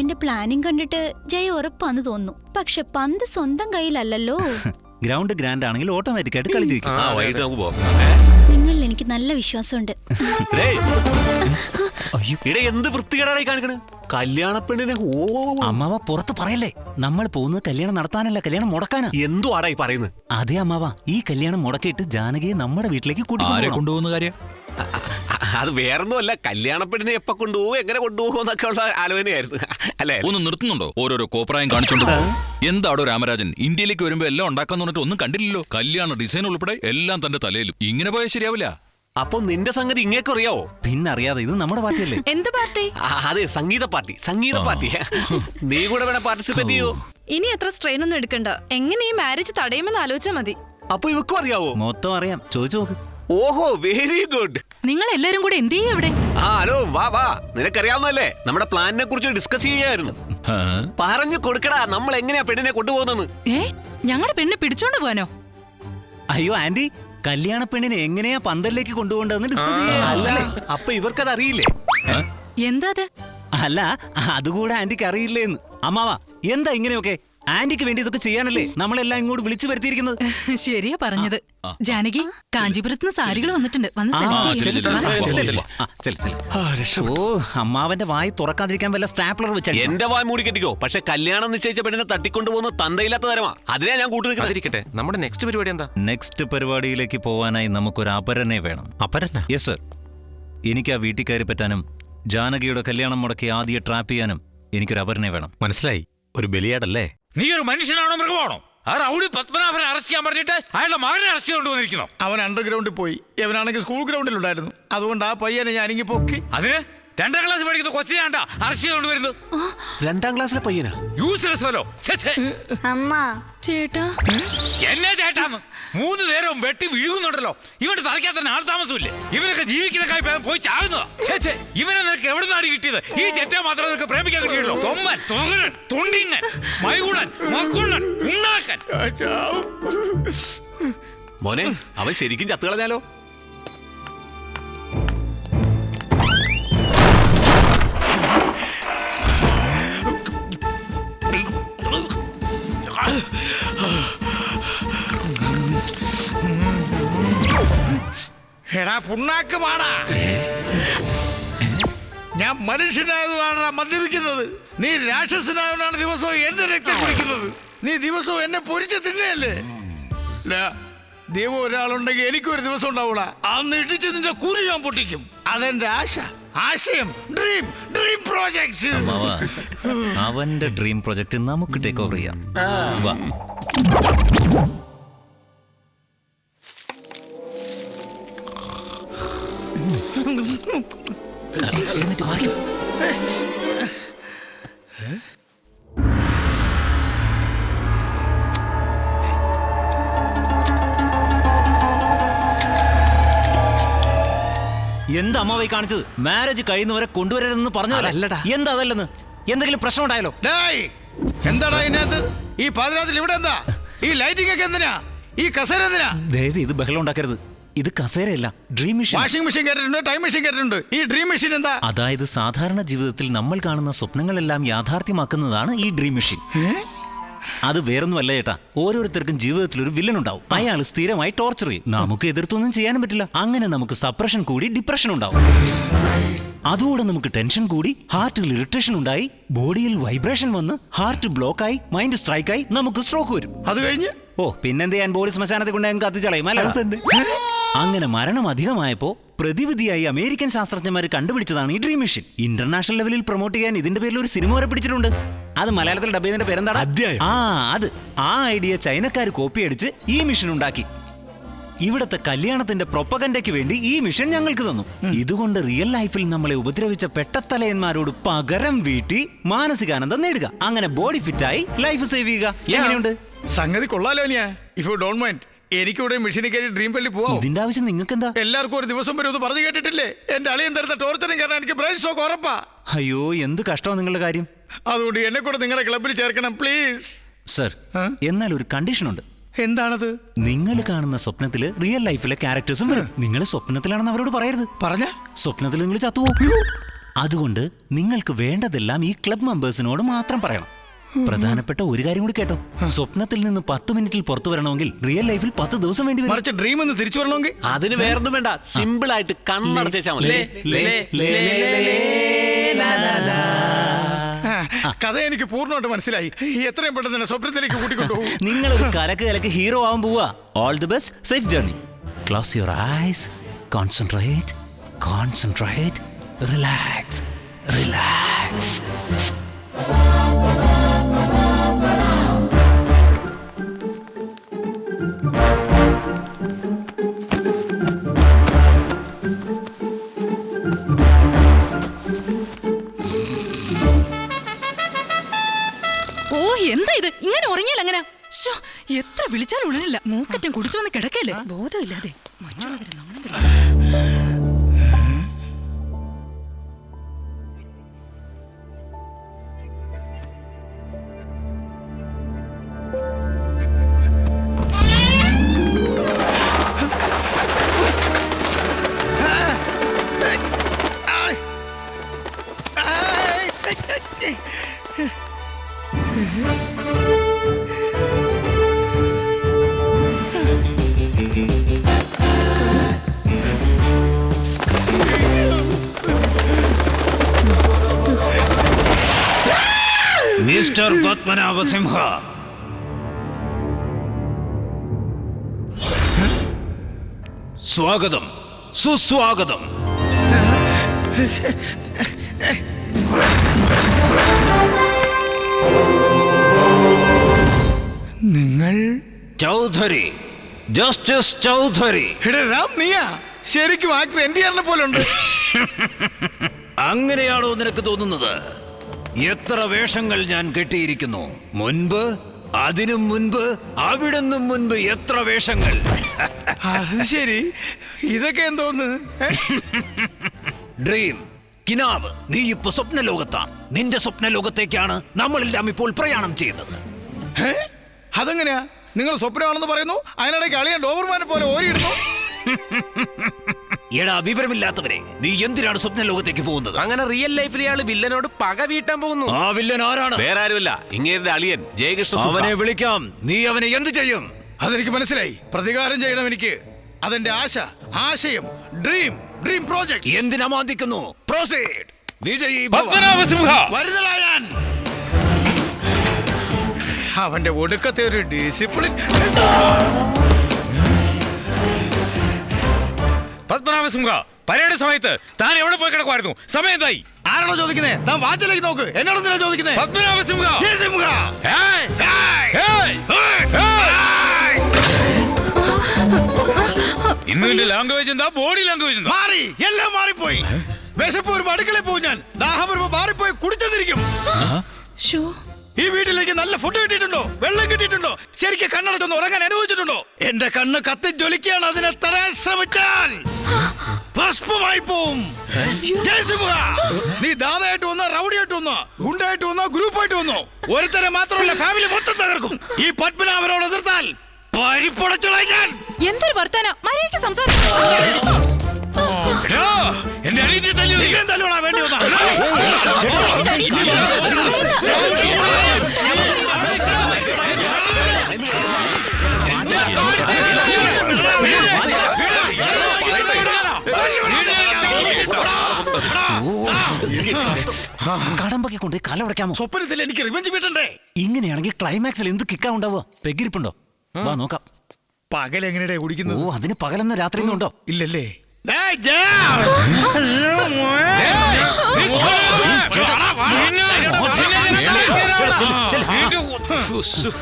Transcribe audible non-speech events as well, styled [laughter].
ടീമിന്റെ പ്ലാനിംഗ് കണ്ടിട്ട് ജയ ഉറപ്പാന്ന് തോന്നുന്നു. പക്ഷെ പന്ത് സ്വന്തം കയ്യിലല്ലല്ലോ. [laughs] ഗ്രൗണ്ട് ഗ്രാൻഡ് ആണെങ്കിൽ ഓട്ടോമാറ്റിക് ആയിട്ട് കളി ജയിക്കും. ആ വൈകിട്ട് നമുക്ക് പോവാം നിങ്ങളിൽ എനിക്ക് നല്ല വിശ്വാസമുണ്ട്. [laughs] ഇടെ എന്ത് വൃത്തികേടായി കാണിക്കണ്? കല്യാണ പെണ്ണിനെ ഓ. അമ്മാവ പുറത്ത് പറയല്ലേ? നമ്മൾ പോകുന്നത് കല്യാണം നടത്താനല്ല കല്യാണം മുടക്കാനാ. എന്തോ ആടായി പറയുന്നത്? അതെ അമ്മാവ. ഈ കല്യാണം മുടക്കിയിട്ട് ജാനകിയെ നമ്മുടെ വീട്ടിലേക്ക് കൂട്ടി കൊണ്ടുപോകുന്ന കാര്യം? അത് വേറൊന്നുമല്ല കല്യാണപ്പെടിനെ എപ്പോ കൊണ്ടുപോകും എങ്ങനെ കൊണ്ടുപോകും എന്നൊക്കെ ഉള്ള ആലോചനയായിരുന്നു. അല്ലേ? ഒന്ന് നിർത്തുന്നുണ്ടോ? ഓരോരോ കോപ്രായം കാണിച്ചോണ്ട് എന്താടോ രാമരാജൻ? ഇന്ത്യയിലേക്ക് വരുമ്പോ എല്ലാം ഉണ്ടാക്കാന്ന് പറഞ്ഞിട്ട് ഒന്നും കണ്ടില്ലല്ലോ. കല്യാണ ഡിസൈൻ ഉൾപ്പെടെ എല്ലാം തന്റെ തലയിലും. ഇങ്ങനെ പോയാൽ ശരിയാവില്ല. അപ്പൊ നിന്റെ സംഗതി ഇങ്ങേക്ക് അറിയാവോ? പിന്നറിയാതെ ഇത് നമ്മുടെ പാർട്ടിയല്ലേ? എന്ത് പാർട്ടി? അതെ സംഗീത പാർട്ടി. സംഗീത പാർട്ടി. നീ കൂടെ വേണം പാർട്ടിസിപ്പേറ്റ് ചെയ്യോ. ഇനി എത്ര സ്ട്രെയിൻ ഒന്നും എടുക്കണ്ട. എങ്ങനെ ഈ മാരേജ് തടയുമെന്ന് ആലോചിച്ചാൽ മതി. അപ്പൊ ഇവക്കും അറിയാവോ? മൊത്തം അറിയാം. ചോദിച്ചു നോക്ക്. ഓഹോ വെരി ഗുഡ് നിങ്ങൾ എല്ലാരും കൂടെ എന്ത് ചെയ്യും ഇവിടെ ആ ഹലോ വാ വാ. നിനക്കറിയാവുന്നല്ലേ നമ്മുടെ പ്ലാനിനെ കുറിച്ച് ഡിസ്കസ് ചെയ്യായിരുന്നു. പറഞ്ഞു കൊടുക്കടാ നമ്മൾ എങ്ങനെയാ പെണ്ണിനെ കൊണ്ടുപോകുന്നത് ഏ ഞങ്ങളുടെ പെണ്ണ് പിടിച്ചോണ്ട് പോവാനോ? അയ്യോ ആന്റി കല്യാണ പെണ്ണിനെ എങ്ങനെയാ പന്തലിലേക്ക് കൊണ്ടുപോകേണ്ടതെന്ന് ഡിസ്കസ് അല്ല ചെയ്യാം. അപ്പൊ ഇവർക്കത് അറിയില്ലേ എന്താ അല്ല അതുകൂടെ ആന്റിക്ക് അറിയില്ലേന്ന് അമ്മാവാ എന്താ ഇങ്ങനെയൊക്കെ? ആന്റിക്ക് വേണ്ടി ഇതൊക്കെ ചെയ്യാനല്ലേ നമ്മളെല്ലാം ഇങ്ങോട്ട് വിളിച്ചു വരുത്തിയിരിക്കുന്നത്? [laughs] ശരിയാ പറഞ്ഞത്. ജാനകി കാഞ്ചീപുരത്ത് നിന്ന് സാരികൾ വന്നിട്ടുണ്ട്. വന്ന് സെലക്ട്. ഓ അമ്മാവന്റെ വായി തുറക്കാതിരിക്കാൻ വല്ല സ്റ്റാപ്ലർ വെച്ചാൽ എന്റെ വായ മൂടി കെട്ടിക്കോ. പക്ഷെ കല്യാണം നിശ്ചയിച്ച പെണ്ണിനെ തട്ടിക്കൊണ്ടുപോകുന്ന തന്തയില്ലാത്ത തരമാ. അതിനാ ഞാൻ കൂട്ടു നിൽക്കുന്നത്. അതിരിക്കട്ടെ. നമ്മുടെ നെക്സ്റ്റ് പരിപാടി എന്താ? നെക്സ്റ്റ് പരിപാടിയിലേക്ക് പോവാനായി നമുക്കൊരു അപരനെ വേണം. അപരന? യെസ് സർ എനിക്ക് ആ വീട്ടിൽ കയറി പറ്റാനും ജാനകിയുടെ കല്യാണം മുടക്കി ആദ്യ ട്രാപ്പ് ചെയ്യാനും എനിക്കൊരു അപരനെ വേണം. മനസ്സിലായി. ഒരു ബലിയാടല്ലേ? നീ ഒരു മനുഷ്യനാണോ മൃഗമാണോ? ആ റൗഡി പത്മനാഭനെ അറസ്റ്റ് ചെയ്യാൻ പറഞ്ഞിട്ട് അയാളുടെ മകനെ അറസ്റ്റ് കൊണ്ടുവന്നിരിക്കുന്നു അവൻ അണ്ടർഗ്രൗണ്ടിൽ പോയി. ഇവനാണെങ്കിൽ സ്കൂൾ ഗ്രൗണ്ടിൽ ഉണ്ടായിരുന്നു അതുകൊണ്ട് ആ പയ്യനെ ഞാൻ ഇങ്ങി പൊക്കി. അതിന്? രണ്ടാം ക്ലാസ് പഠിക്കുന്ന കൊച്ചിനാണ്ട അറസ്റ്റ് ചെയ്ത് കൊണ്ടുവരുന്നത് രണ്ടാം ക്ലാസ്സിലെ പയ്യനാ? യൂസ്ലെസ് ഫലോ അമ്മ. ചേട്ടാ. എന്നെ ചേട്ടാന്ന്. മൂന്ന് നേരവും വെട്ടി വിഴുകുന്നുണ്ടല്ലോ ഇവന്റെ തലയ്ക്കാത്ത തന്നെ ആൾ താമസമില്ലേ? ഇവനൊക്കെ ജീവിക്കുന്ന കായ് ഭേദം പോയി ചാകുന്നതാ. ചേച്ചേ ഇവനെ നിനക്ക് എവിടെ നിന്നാണ് കിട്ടിയത്? ഈ ചെറ്റ മാത്രം നിനക്ക് പ്രേമിക്കാൻ കിട്ടിയുള്ളൂ തൊമ്മൻ തൊങ്ങൻ തുണ്ടിങ്ങൻ മൈകുണൻ മക്കുണ്ണൻ ഉണ്ണാക്കൻ. മോനെ അവൻ ശരിക്കും ചത്തു എടാ പുണ്ണാക്ക് മാടാ. ഞാൻ മനുഷ്യനായതുകൊണ്ടാണ് മദ്യപിക്കുന്നത്. നീ രാക്ഷസനായതുകൊണ്ടാണ് ദിവസവും എന്റെ രക്തം കുടിക്കുന്നത്. നീ ദിവസവും എന്നെ പൊരിച്ച് തിന്നയല്ലേ? ലാ, ദൈവം ഒരാളുണ്ടെങ്കിൽ എനിക്കൊരു ദിവസം ഉണ്ടാവൂടാ. അന്ന് ഇടിച്ച് നിന്റെ കുറി ഞാൻ പൊട്ടിക്കും. അതെന്റെ ആശ. ആശയം. ഡ്രീം ഡ്രീം പ്രോജക്ട് അമ്മാവാ അവന്റെ ഡ്രീം പ്രൊജക്ട് നമുക്ക് ടേക്ക് ഓവർ ചെയ്യാം. എന്നിട്ട് വാടി എന്താ അമ്മാവായി കാണിച്ചത്? മാരേജ് കഴിയുന്നവരെ കൊണ്ടുവരരുതെന്ന് പറഞ്ഞതല്ലടാ എന്താ അതല്ലെന്ന്? എന്തെങ്കിലും പ്രശ്നം ഉണ്ടായാലോ എന്താടാ ഇതിനകത്ത്? ഈ പാതിരാത്രി ഇവിടെ എന്താ? ഈ ലൈറ്റിംഗ് ഒക്കെ എന്തിനാ? ഈ കസേര എന്തിനാ? ദേവി ഇത് ബഹളം ഉണ്ടാക്കരുത്. ഇത് കസേരയല്ല ഡ്രീം മെഷീൻ വാഷിംഗ് മെഷീൻ കേട്ടിട്ടുണ്ട് ടൈം മെഷീൻ കേട്ടിട്ടുണ്ട്. ഈ ഡ്രീം മെഷീൻ എന്താ? അതായത് സാധാരണ ജീവിതത്തിൽ നമ്മൾ കാണുന്ന സ്വപ്നങ്ങളെല്ലാം യാഥാർത്ഥ്യമാക്കുന്നതാണ് ഈ ഡ്രീം മെഷീൻ അത് വേറൊന്നുമല്ല ചേട്ടാ ഓരോരുത്തർക്കും ജീവിതത്തിൽ ഒരു വില്ലൻ ഉണ്ടാവും. അയാൾ സ്ഥിരമായി ടോർച്ചർ ചെയ്യും. നമുക്ക് എതിർത്തൊന്നും ചെയ്യാനും പറ്റില്ല. അങ്ങനെ നമുക്ക് സപ്രഷൻ കൂടി ഡിപ്രഷൻ ഉണ്ടാവും. അതുകൂടെ നമുക്ക് ടെൻഷൻ കൂടി ഹാർട്ടിൽ ഇറിറ്റേഷൻ ഉണ്ടായി ബോഡിയിൽ വൈബ്രേഷൻ വന്ന് ഹാർട്ട് ബ്ലോക്കായി മൈൻഡ് സ്ട്രൈക്കായി നമുക്ക് സ്ട്രോക്ക് വരും. അത് കഴിഞ്ഞ്? ഓ പിന്നെന്ത് ചെയ്യാൻ ബോഡി ശ്മശാനത്തിൽ കൊണ്ട് ഞങ്ങൾക്ക് കത്തിച്ചളയും അല്ല? അങ്ങനെ മരണം അധികമായപ്പോ പ്രതിവിധിയായി അമേരിക്കൻ ശാസ്ത്രജ്ഞന്മാർ കണ്ടുപിടിച്ചതാണ് ഈ ഡ്രീം മെഷീൻ ഇന്റർനാഷണൽ ലെവലിൽ പ്രൊമോട്ട് ചെയ്യാൻ ഇതിന്റെ പേരിൽ ഒരു സിനിമ വരെ പിടിച്ചിട്ടുണ്ട്. അത് മലയാളത്തിൽ ഡബ് ചെയ്യുന്നതിന്റെ പേരെന്താണ്. ആ അത് ആ ഐഡിയ ചൈനക്കാർ കോപ്പി അടിച്ച് ഈ മിഷൻ ഉണ്ടാക്കി. ഇവിടത്തെ കല്യാണത്തിന്റെ പ്രൊപ്പഗൻഡയ്ക്ക് വേണ്ടി ഈ മിഷൻ ഞങ്ങൾക്ക് തന്നു. ഇതുകൊണ്ട് റിയൽ ലൈഫിൽ നമ്മളെ ഉപദ്രവിച്ച പെട്ടത്തലയന്മാരോട് പകരം വീട്ടി മാനസികാനന്ദം നേടുക. അങ്ങനെ ബോഡി ഫിറ്റ് ആയി ലൈഫ് സേവ് ചെയ്യുക. എങ്ങനെയുണ്ട്? സംഗതി കൊള്ളാലോ ഇഫ് യു ഡോണ്ട് മൈൻഡ് എനിക്കിവിടെ മെഷീനിൽ കയറി ഡ്രീം പള്ളി പോവാം. ഇതിന്റെ ആവശ്യം നിങ്ങൾക്ക് എന്താ എല്ലാവർക്കും ഒരു ദിവസം വരും എന്ന് പറഞ്ഞു കേട്ടിട്ടില്ലേ? എന്റെ അളിയൻ തരുന്ന ടോർച്ചറും കാരണം എനിക്ക് ബ്രെയിൻ സ്ട്രോക്ക് ഉറപ്പാ. അയ്യോ എന്ത് കഷ്ടമാണ് നിങ്ങളുടെ കാര്യം. അതുകൊണ്ട് എന്നെ കൂടെ നിങ്ങളുടെ ക്ലബിൽ ചേർക്കണം പ്ലീസ് സർ എന്നാൽ ഒരു കണ്ടീഷൻ ഉണ്ട്. എന്താണത് നിങ്ങൾ കാണുന്ന സ്വപ്നത്തിൽ റിയൽ ലൈഫിലെ ക്യാരക്ടേഴ്സും വരും നിങ്ങൾ സ്വപ്നത്തിലാണെന്ന് അവരോട് പറയരുത് പറഞ്ഞ സ്വപ്നത്തിൽ നിങ്ങൾ ചത്തുപോകും അതുകൊണ്ട് നിങ്ങൾക്ക് വേണ്ടതെല്ലാം ഈ ക്ലബ് മെമ്പേഴ്സിനോട് മാത്രം പറയണം പ്രധാനപ്പെട്ട ഒരു കാര്യം കൂടി കേട്ടോ സ്വപ്നത്തിൽ നിന്ന് പത്ത് മിനിറ്റിൽ പുറത്തു വരണമെങ്കിൽ റിയൽ ലൈഫിൽ പത്ത് ദിവസം വേണ്ടി വരും ഡ്രീം ഒന്ന് തിരിച്ചു വരണമെങ്കിൽ അതിന് വേറൊന്നും വേണ്ട സിമ്പിൾ ആയിട്ട് കണ്ണടച്ചാ മതി കഥ എനിക്ക് പൂർണമായിട്ട് മനസ്സിലായി. എത്രയും പെട്ടെന്ന് സ്വപ്നത്തിലേക്ക് കൂട്ടിക്കൊണ്ടുപോകും. നിങ്ങൾ ഒരു കലക്ക് കലക്ക് ഹീറോ ആവാൻ പോവാ. All the best safe journey close your eyes concentrate concentrate relax relax ഓ എന്താ ഇത്? ഇങ്ങനെ ഉറങ്ങിയാൽ അങ്ങനെ എത്ര വിളിച്ചാലും ഉണരില്ല മൂക്കറ്റം കുടിച്ചു വന്ന് കിടക്കല്ലേ ബോധമില്ലാതെ. മറ്റുള്ളവരെ മിസ്റ്റർ പത്മനാഭ സിംഹ സ്വാഗതം. സുസ്വാഗതം. നിങ്ങൾ? ചൗധരി. ജസ്റ്റിസ് ചൗധരി. രാം നീയാ? ശരിക്കും ആക്ടർ എൻ ഡി ആറിനെ പോലെ ഉണ്ട് അങ്ങനെയാണോ നിനക്ക് തോന്നുന്നത്? എത്ര വേഷങ്ങൾ ഞാൻ കെട്ടിയിരിക്കുന്നു? മുൻപ് അതിനും മുൻപ് അവിടുന്നും മുൻപ് എത്ര വേഷങ്ങൾ? അത് ശരി. ഇതൊക്കെ എന്തോന്ന്? ഡ്രീം കിനാവ് നീ ഇപ്പൊ സ്വപ്ന ലോകത്താണ് നിന്റെ സ്വപ്ന ലോകത്തേക്കാണ് നമ്മളെല്ലാം ഇപ്പോൾ പ്രയാണം ചെയ്യുന്നത്? അതെങ്ങനെയാ? നിങ്ങൾ സ്വപ്നമാണെന്ന് പറയുന്നു അതിനിടയ്ക്ക് അളിയൻ ഡോബർമാനെ പോലെ ഓരിയിടുന്നു? എടാ വിവരമില്ലാത്തവരെ നീ എന്തിനാണ് സ്വപ്ന ലോകത്തേക്ക് പോകുന്നത്? അങ്ങനെ റിയൽ ലൈഫിൽ ഇയാൾ വില്ലനോട് പക വീട്ടാൻ പോകുന്നു. ആ വില്ലൻ ആരാണ്? വേറെ ആരുമില്ല ഇങ്ങേരുടെ അളിയൻ ജയകൃഷ്ണ അവനെ വിളിക്കാം. നീ അവനെ എന്ത് ചെയ്യും? അതെനിക്ക് മനസ്സിലായി. പ്രതികാരം ചെയ്യണം എനിക്ക്. അതെന്റെ ആശ ആശയം ഡ്രീം ഡ്രീം പ്രോജക്ട് എന്തിനാ മാന്തിക്കുന്നു? പ്രോസീഡ് വിജയ് ഞാൻ അവന്റെ ഒടുക്കത്തെ ഒരു ഡിസിപ്ലിൻ പത്മനാഭസിംഹ പരേഡ് സമയത്ത് താൻ എവിടെ പോയി കിടക്കുമായിരുന്നു സമയം എന്തായി? ആരാണോ ചോദിക്കുന്നേ? താൻ വാച്ചിലേക്ക് നോക്ക്. എന്നോട് എന്തിനാ ചോദിക്കുന്നേ? പത്മനാഭസിംഹ. സിംഹ ഏയ്! ഏയ്! ഏയ്! ഏയ്! ഇന്ന് നിന്റെ ലാംഗ്വേജ് എന്താ? ബോഡി ലാംഗ്വേജ് എന്താ? മാറി. എല്ലാം മാറിപ്പോയി. വിശപ്പ് വരുമ്പോ അടുക്കളയിൽ പോകും ഞാൻ. ദാഹം വരുമ്പോ മാറിപ്പോയി കുടിച്ചെന്നിരിക്കും. ശ്ശോ, ഈ വീട്ടിലേക്ക് നല്ല ഫുഡ് കിട്ടിയിട്ടുണ്ടോ? വെള്ളം കിട്ടിയിട്ടുണ്ടോ? ശരിക്കും കണ്ണടച്ചൊന്ന് ഉറങ്ങാൻ അനുഭവിച്ചിട്ടുണ്ടോ എന്റെ കണ്ണ് കത്തി ജ്വലിക്കുകയാണ്. അതിനെ തടയാൻ ശ്രമിച്ചാൽ ഭസ്മമായി പോവും. നീ ദാതായിട്ട് വന്നോ റൗഡിയായിട്ട് വന്നോ ഗുണ്ടായിട്ട് വന്നോ ഗ്രൂപ്പായിട്ട് വന്നോ? ഒരുത്തരെ മാത്രമല്ല ഫാമിലി മൊത്തം തകർക്കും. ഈ പത്മനാഭനോട് എതിർത്താൽ ഞാൻ എന്തൊരു വർത്താന? മര്യാദയ്ക്ക് സംസാരിക്കും എടാ, എന്റെ അനിയത്തിയെ തല്ലി വേണ്ടി വന്നോ? കടമ്പൊക്കെ കൊണ്ട് കലവടയ്ക്കാമോ സ്വപ്നത്തിൽ എനിക്ക് റിവഞ്ച് വീട്ടണ്ടേ ഇങ്ങനെയാണെങ്കിൽ ക്ലൈമാക്സിൽ എന്ത് കിക്കാ ഉണ്ടാവുക പെഗിരിപ്പുണ്ടോ വാ നോക്കാം. പകൽ എങ്ങനെയാ ഓ കുടിക്കുന്നത് അതിന് പകലെന്ന രാത്രി ഉണ്ടോ? ഇല്ലല്ലേ. ചെല്ല്, ചെല്ല്, ചെല്ല്. നിന്റെ-